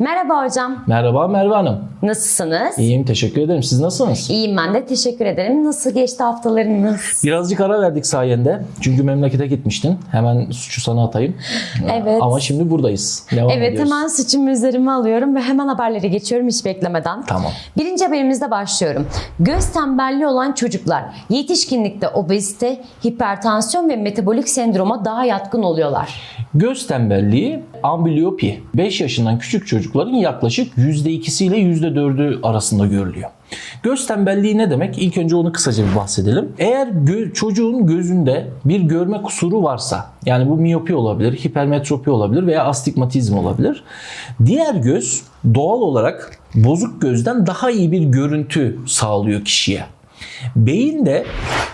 Merhaba hocam. Merhaba Merve Hanım. Nasılsınız? İyiyim teşekkür ederim. Siz nasılsınız? İyiyim ben de teşekkür ederim. Nasıl geçti haftalarınız? Birazcık ara verdik sayende. Çünkü memlekete gitmiştin. Hemen suçu sana atayım. Evet. Ama şimdi buradayız. Devam Evet ediyoruz. hemen suçumu üzerime alıyorum ve hemen haberlere geçiyorum hiç beklemeden. Tamam. Birinci haberimizde başlıyorum. Göz tembelliği olan çocuklar yetişkinlikte obezite, hipertansiyon ve metabolik sendroma daha yatkın oluyorlar. Göz tembelliği ambliyopi. 5 yaşından küçük çocukların yaklaşık %2'si ile %4'ü arasında görülüyor. Göz tembelliği ne demek? İlk önce onu kısaca bir bahsedelim. Eğer gö- çocuğun gözünde bir görme kusuru varsa, yani bu miyopi olabilir, hipermetropi olabilir veya astigmatizm olabilir. Diğer göz doğal olarak bozuk gözden daha iyi bir görüntü sağlıyor kişiye. Beyin de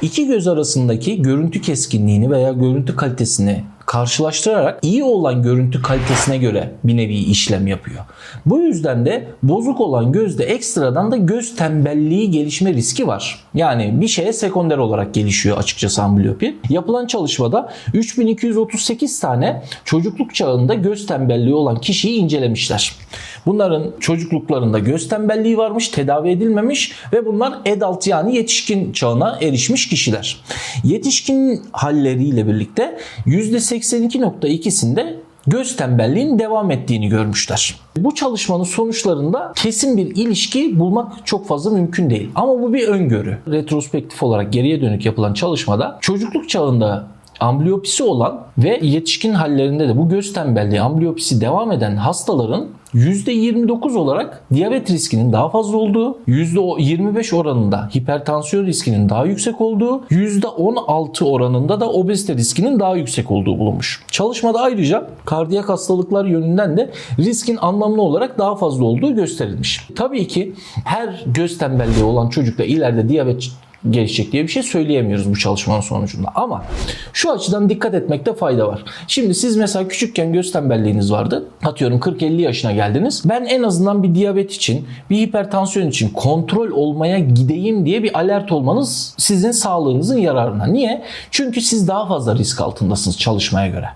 iki göz arasındaki görüntü keskinliğini veya görüntü kalitesini karşılaştırarak iyi olan görüntü kalitesine göre bir nevi işlem yapıyor. Bu yüzden de bozuk olan gözde ekstradan da göz tembelliği gelişme riski var. Yani bir şeye sekonder olarak gelişiyor açıkçası ambliyopi. Yapılan çalışmada 3238 tane çocukluk çağında göz tembelliği olan kişiyi incelemişler. Bunların çocukluklarında göz tembelliği varmış, tedavi edilmemiş ve bunlar adult yani yetişkin çağına erişmiş kişiler. Yetişkin halleriyle birlikte %82.2'sinde göz tembelliğinin devam ettiğini görmüşler. Bu çalışmanın sonuçlarında kesin bir ilişki bulmak çok fazla mümkün değil. Ama bu bir öngörü. Retrospektif olarak geriye dönük yapılan çalışmada çocukluk çağında ambliyopisi olan ve yetişkin hallerinde de bu göz tembelliği, ambliyopisi devam eden hastaların %29 olarak diyabet riskinin daha fazla olduğu, %25 oranında hipertansiyon riskinin daha yüksek olduğu, %16 oranında da obezite riskinin daha yüksek olduğu bulunmuş. Çalışmada ayrıca kardiyak hastalıklar yönünden de riskin anlamlı olarak daha fazla olduğu gösterilmiş. Tabii ki her göz tembelliği olan çocukta ileride diyabet gelişecek diye bir şey söyleyemiyoruz bu çalışmanın sonucunda. Ama şu açıdan dikkat etmekte fayda var. Şimdi siz mesela küçükken göz tembelliğiniz vardı. Atıyorum 40-50 yaşına geldiniz. Ben en azından bir diyabet için, bir hipertansiyon için kontrol olmaya gideyim diye bir alert olmanız sizin sağlığınızın yararına. Niye? Çünkü siz daha fazla risk altındasınız çalışmaya göre.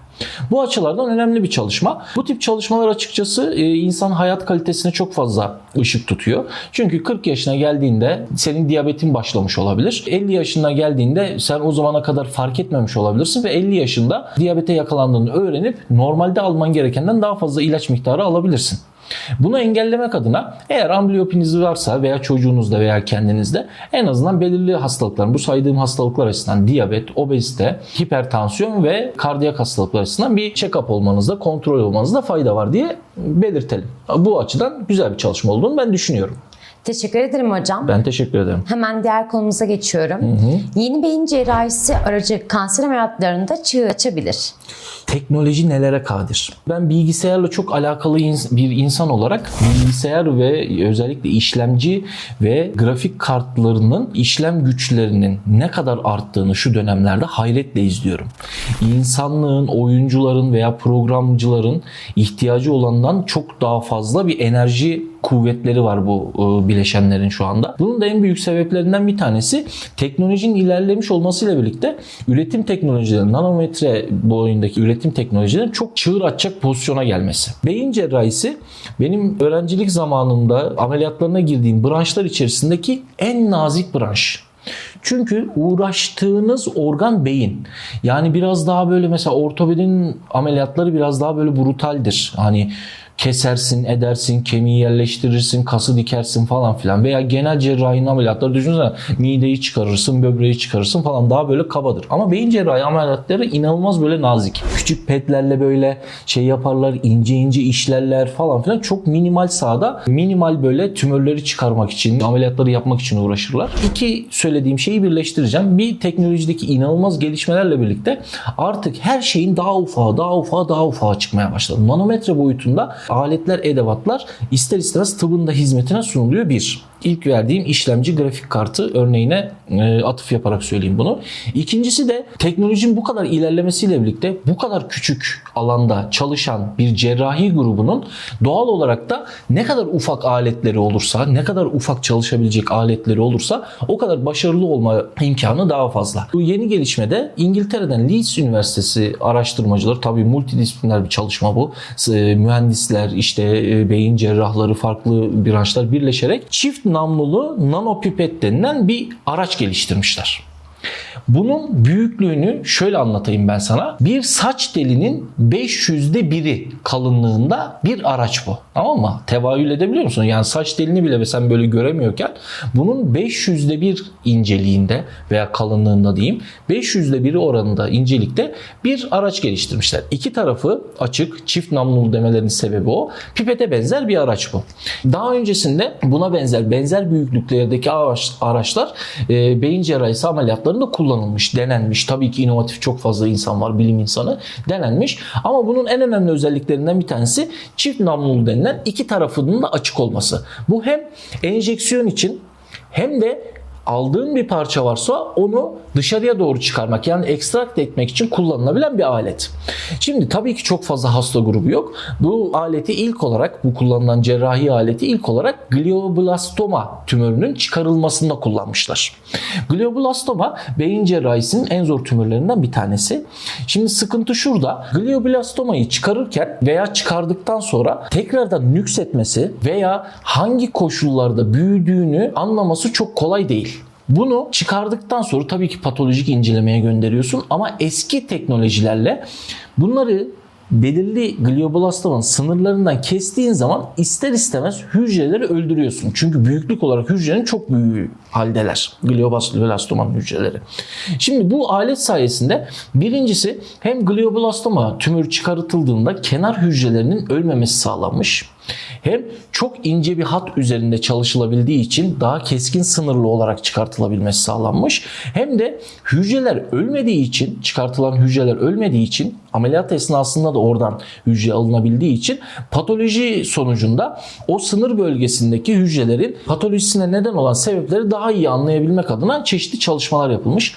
Bu açılardan önemli bir çalışma. Bu tip çalışmalar açıkçası e, insan hayat kalitesine çok fazla ışık tutuyor. Çünkü 40 yaşına geldiğinde senin diyabetin başlamış olabilir. 50 yaşına geldiğinde sen o zamana kadar fark etmemiş olabilirsin ve 50 yaşında diyabete yakalandığını öğrenip normalde alman gerekenden daha fazla ilaç miktarı alabilirsin. Bunu engellemek adına eğer ambliyopiniz varsa veya çocuğunuzda veya kendinizde en azından belirli hastalıkların bu saydığım hastalıklar açısından diyabet, obezite, hipertansiyon ve kardiyak hastalıklar açısından bir check-up olmanızda, kontrol olmanızda fayda var diye belirtelim. Bu açıdan güzel bir çalışma olduğunu ben düşünüyorum. Teşekkür ederim hocam. Ben teşekkür ederim. Hemen diğer konumuza geçiyorum. Yeni beyin cerrahisi aracı kanser ameliyatlarında çığ açabilir. Teknoloji nelere kadir? Ben bilgisayarla çok alakalı bir insan olarak bilgisayar ve özellikle işlemci ve grafik kartlarının işlem güçlerinin ne kadar arttığını şu dönemlerde hayretle izliyorum. İnsanlığın, oyuncuların veya programcıların ihtiyacı olandan çok daha fazla bir enerji kuvvetleri var bu e, bileşenlerin şu anda. Bunun da en büyük sebeplerinden bir tanesi teknolojinin ilerlemiş olmasıyla birlikte üretim teknolojilerinin nanometre boyundaki üretim teknolojilerinin çok çığır açacak pozisyona gelmesi. Beyin cerrahisi benim öğrencilik zamanında ameliyatlarına girdiğim branşlar içerisindeki en nazik branş. Çünkü uğraştığınız organ beyin. Yani biraz daha böyle mesela ortopedinin ameliyatları biraz daha böyle brutaldir. Hani kesersin, edersin, kemiği yerleştirirsin, kası dikersin falan filan. Veya genel cerrahinin ameliyatları düşünsene mideyi çıkarırsın, böbreği çıkarırsın falan daha böyle kabadır. Ama beyin cerrahi ameliyatları inanılmaz böyle nazik. Küçük pedlerle böyle şey yaparlar, ince ince işlerler falan filan. Çok minimal sahada minimal böyle tümörleri çıkarmak için, ameliyatları yapmak için uğraşırlar. İki söylediğim şeyi birleştireceğim. Bir teknolojideki inanılmaz gelişmelerle birlikte artık her şeyin daha ufağı, daha ufağı, daha ufağı çıkmaya başladı. Nanometre boyutunda aletler, edevatlar ister istemez tıbbın da hizmetine sunuluyor bir. İlk verdiğim işlemci grafik kartı örneğine e, atıf yaparak söyleyeyim bunu. İkincisi de teknolojinin bu kadar ilerlemesiyle birlikte bu kadar küçük alanda çalışan bir cerrahi grubunun doğal olarak da ne kadar ufak aletleri olursa, ne kadar ufak çalışabilecek aletleri olursa o kadar başarılı olma imkanı daha fazla. Bu yeni gelişmede İngiltere'den Leeds Üniversitesi araştırmacıları tabii multidisipliner bir çalışma bu. E, Mühendisler, işte e, beyin cerrahları, farklı branşlar birleşerek çift namlulu nanopipet denilen bir araç geliştirmişler. Bunun büyüklüğünü şöyle anlatayım ben sana. Bir saç telinin 500'de biri kalınlığında bir araç bu. Tamam mı? Tevaül edebiliyor musun? Yani saç telini bile sen böyle göremiyorken bunun 500'de bir inceliğinde veya kalınlığında diyeyim 500'de biri oranında incelikte bir araç geliştirmişler. İki tarafı açık, çift namlulu demelerinin sebebi o. Pipete benzer bir araç bu. Daha öncesinde buna benzer benzer büyüklüklerdeki araç, araçlar e, beyin cerrahisi ameliyatlarında kullanılmış, denenmiş. Tabii ki inovatif çok fazla insan var, bilim insanı denenmiş. Ama bunun en önemli özelliklerinden bir tanesi çift namlulu denilen iki tarafının da açık olması. Bu hem enjeksiyon için hem de aldığın bir parça varsa onu dışarıya doğru çıkarmak yani ekstrakt etmek için kullanılabilen bir alet. Şimdi tabii ki çok fazla hasta grubu yok. Bu aleti ilk olarak bu kullanılan cerrahi aleti ilk olarak glioblastoma tümörünün çıkarılmasında kullanmışlar. Glioblastoma beyin cerrahisinin en zor tümörlerinden bir tanesi. Şimdi sıkıntı şurada. Glioblastomayı çıkarırken veya çıkardıktan sonra tekrardan nüksetmesi veya hangi koşullarda büyüdüğünü anlaması çok kolay değil. Bunu çıkardıktan sonra tabii ki patolojik incelemeye gönderiyorsun ama eski teknolojilerle bunları belirli glioblastomanın sınırlarından kestiğin zaman ister istemez hücreleri öldürüyorsun. Çünkü büyüklük olarak hücrenin çok büyüğü haldeler. Glioblastomanın hücreleri. Şimdi bu alet sayesinde birincisi hem glioblastoma tümörü çıkartıldığında kenar hücrelerinin ölmemesi sağlanmış. Hem çok ince bir hat üzerinde çalışılabildiği için daha keskin sınırlı olarak çıkartılabilmesi sağlanmış. Hem de hücreler ölmediği için, çıkartılan hücreler ölmediği için ameliyat esnasında da oradan hücre alınabildiği için patoloji sonucunda o sınır bölgesindeki hücrelerin patolojisine neden olan sebepleri daha iyi anlayabilmek adına çeşitli çalışmalar yapılmış.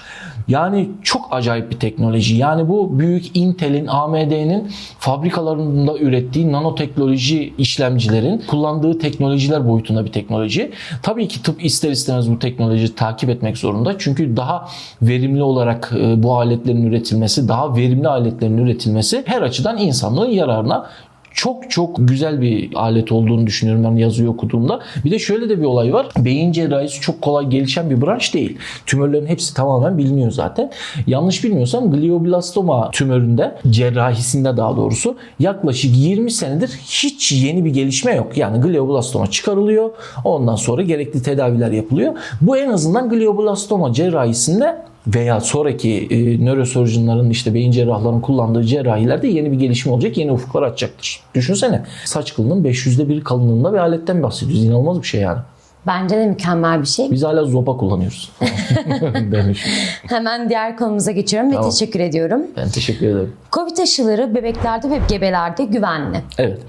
Yani çok acayip bir teknoloji. Yani bu büyük Intel'in, AMD'nin fabrikalarında ürettiği nanoteknoloji işlemcilerin kullandığı teknolojiler boyutunda bir teknoloji. Tabii ki tıp ister istemez bu teknolojiyi takip etmek zorunda. Çünkü daha verimli olarak e, bu aletlerin üretilmesi, daha verimli aletlerin üretilmesi her açıdan insanlığın yararına çok çok güzel bir alet olduğunu düşünüyorum ben yazıyı okuduğumda. Bir de şöyle de bir olay var. Beyin cerrahisi çok kolay gelişen bir branş değil. Tümörlerin hepsi tamamen biliniyor zaten. Yanlış bilmiyorsam glioblastoma tümöründe, cerrahisinde daha doğrusu yaklaşık 20 senedir hiç yeni bir gelişme yok. Yani glioblastoma çıkarılıyor. Ondan sonra gerekli tedaviler yapılıyor. Bu en azından glioblastoma cerrahisinde veya sonraki e, nörosurgeonların işte beyin cerrahlarının kullandığı cerrahilerde yeni bir gelişme olacak, yeni ufuklar açacaktır. Düşünsene saç kılının 500'de bir kalınlığında bir aletten bahsediyoruz. İnanılmaz bir şey yani. Bence de mükemmel bir şey. Biz hala zopa kullanıyoruz. Demiş. Hemen diğer konumuza geçiyorum ve Tamam. teşekkür ediyorum. Ben teşekkür ederim. Covid aşıları bebeklerde ve gebelerde güvenli. Evet.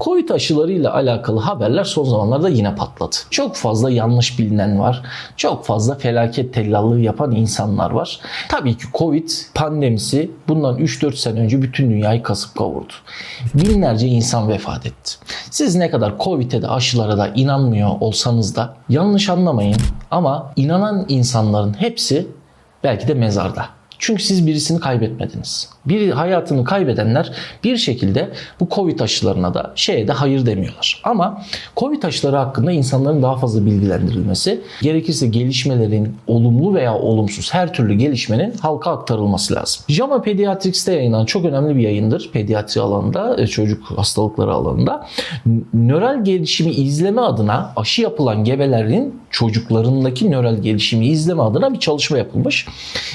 Covid aşılarıyla alakalı haberler son zamanlarda yine patladı. Çok fazla yanlış bilinen var. Çok fazla felaket tellallığı yapan insanlar var. Tabii ki Covid pandemisi bundan 3-4 sene önce bütün dünyayı kasıp kavurdu. Binlerce insan vefat etti. Siz ne kadar Covid'e de aşılara da inanmıyor olsanız da yanlış anlamayın ama inanan insanların hepsi belki de mezarda. Çünkü siz birisini kaybetmediniz. Bir hayatını kaybedenler bir şekilde bu Covid aşılarına da şeye de hayır demiyorlar. Ama Covid aşıları hakkında insanların daha fazla bilgilendirilmesi, gerekirse gelişmelerin olumlu veya olumsuz her türlü gelişmenin halka aktarılması lazım. JAMA Pediatrics'te yayınlanan çok önemli bir yayındır pediatri alanında, e, çocuk hastalıkları alanında. Nöral gelişimi izleme adına aşı yapılan gebelerin çocuklarındaki nöral gelişimi izleme adına bir çalışma yapılmış.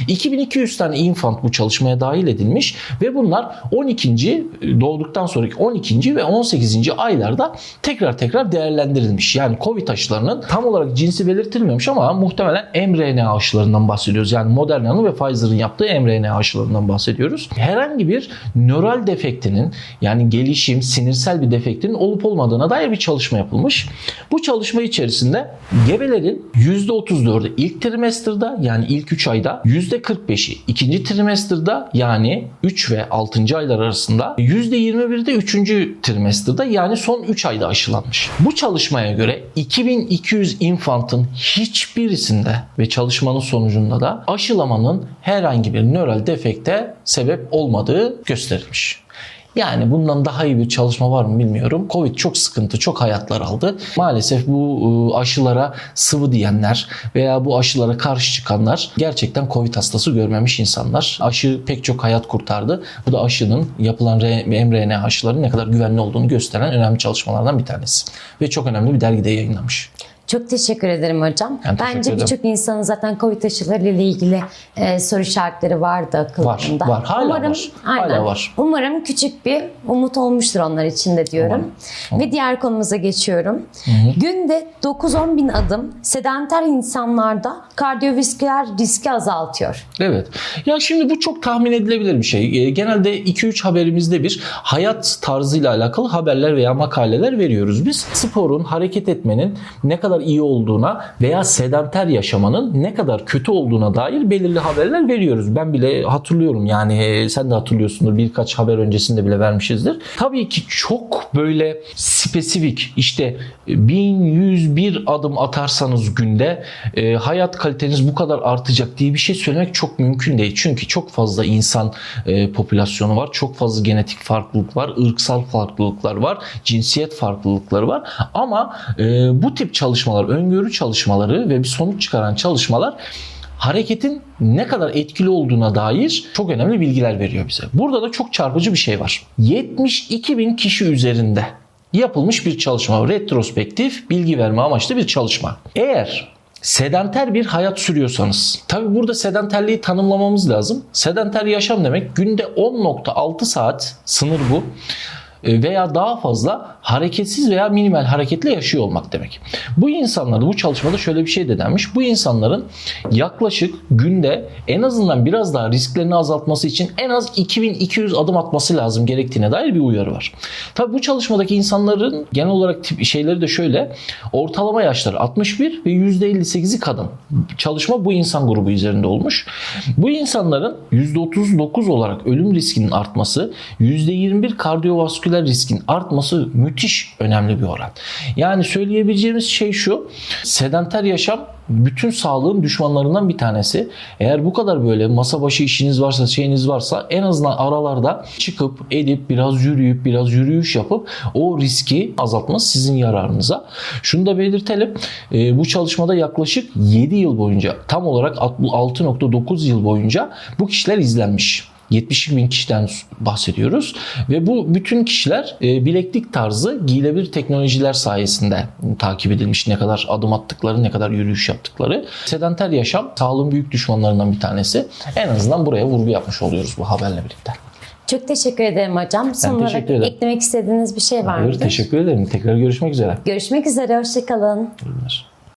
2200 tane infant bu çalışmaya dahil edilmiş ve bunlar 12. doğduktan sonraki 12. ve 18. aylarda tekrar tekrar değerlendirilmiş. Yani Covid aşılarının tam olarak cinsi belirtilmemiş ama muhtemelen mRNA aşılarından bahsediyoruz. Yani Moderna'nın ve Pfizer'ın yaptığı mRNA aşılarından bahsediyoruz. Herhangi bir nöral defektinin yani gelişim, sinirsel bir defektinin olup olmadığına dair bir çalışma yapılmış. Bu çalışma içerisinde gebelerin %34'ü ilk trimesterda yani ilk 3 ayda, %45'i ikinci trimesterda yani 3 ve 6. aylar arasında, %21'i de 3. trimesterda yani son 3 ayda aşılanmış. Bu çalışmaya göre 2200 infantın hiçbirisinde ve çalışmanın sonucunda da aşılamanın herhangi bir nöral defekte sebep olmadığı gösterilmiş. Yani bundan daha iyi bir çalışma var mı bilmiyorum. Covid çok sıkıntı, çok hayatlar aldı. Maalesef bu e, aşılara sıvı diyenler veya bu aşılara karşı çıkanlar gerçekten Covid hastası görmemiş insanlar. Aşı pek çok hayat kurtardı. Bu da aşının yapılan mRNA aşıların ne kadar güvenli olduğunu gösteren önemli çalışmalardan bir tanesi. Ve çok önemli bir dergide yayınlamış. Çok teşekkür ederim hocam. Ben teşekkür Bence birçok insanın zaten COVID aşıları ile ilgili e, soru işaretleri vardı akıllarında. var. Hala Umarım, var. Hala Aynen. var. Umarım küçük bir umut olmuştur onlar için de diyorum. Ve diğer konumuza geçiyorum. Günde 9-10 bin adım sedanter insanlarda kardiyovasküler riski azaltıyor. Evet. Ya şimdi bu çok tahmin edilebilir bir şey. Ee, Genelde 2-3 haberimizde bir hayat tarzıyla alakalı haberler veya makaleler veriyoruz biz. Sporun, hareket etmenin ne kadar iyi olduğuna veya sedanter yaşamanın ne kadar kötü olduğuna dair belirli haberler veriyoruz. Ben bile hatırlıyorum yani e, sen de hatırlıyorsundur birkaç haber öncesinde bile vermişizdir. Tabii ki çok böyle spesifik işte 1101 adım atarsanız günde e, hayat kaliteniz bu kadar artacak diye bir şey söylemek çok mümkün değil. Çünkü çok fazla insan e, popülasyonu var. Çok fazla genetik farklılık var. ırksal farklılıklar var. Cinsiyet farklılıkları var. Ama e, bu tip çalışmalar, öngörü çalışmaları ve bir sonuç çıkaran çalışmalar hareketin ne kadar etkili olduğuna dair çok önemli bilgiler veriyor bize. Burada da çok çarpıcı bir şey var. 72 bin kişi üzerinde yapılmış bir çalışma. Retrospektif bilgi verme amaçlı bir çalışma. Eğer sedanter bir hayat sürüyorsanız, tabi burada sedanterliği tanımlamamız lazım. Sedanter yaşam demek günde 10.6 saat sınır bu veya daha fazla hareketsiz veya minimal hareketle yaşıyor olmak demek. Bu insanlarda bu çalışmada şöyle bir şey de denmiş. Bu insanların yaklaşık günde en azından biraz daha risklerini azaltması için en az 2200 adım atması lazım gerektiğine dair bir uyarı var. Tabi bu çalışmadaki insanların genel olarak tip şeyleri de şöyle. Ortalama yaşları 61 ve %58'i kadın. Çalışma bu insan grubu üzerinde olmuş. Bu insanların %39 olarak ölüm riskinin artması, %21 kardiyovasküler riskin artması müthiş önemli bir oran. Yani söyleyebileceğimiz şey şu. Sedanter yaşam bütün sağlığın düşmanlarından bir tanesi. Eğer bu kadar böyle masa başı işiniz varsa, şeyiniz varsa en azından aralarda çıkıp edip biraz yürüyüp biraz yürüyüş yapıp o riski azaltması sizin yararınıza. Şunu da belirtelim. e, bu çalışmada yaklaşık 7 yıl boyunca tam olarak 6.9 yıl boyunca bu kişiler izlenmiş. 70 bin kişiden bahsediyoruz ve bu bütün kişiler e, bileklik tarzı giyilebilir teknolojiler sayesinde takip edilmiş ne kadar adım attıkları ne kadar yürüyüş yaptıkları. Sedanter yaşam sağlığın büyük düşmanlarından bir tanesi. En azından buraya vurgu yapmış oluyoruz bu haberle birlikte. Çok teşekkür ederim hocam. Son olarak teşekkür ederim. eklemek istediğiniz bir şey var Hayır, mıdır? teşekkür ederim. Tekrar görüşmek üzere. Görüşmek üzere. Hoşçakalın. İyi günler.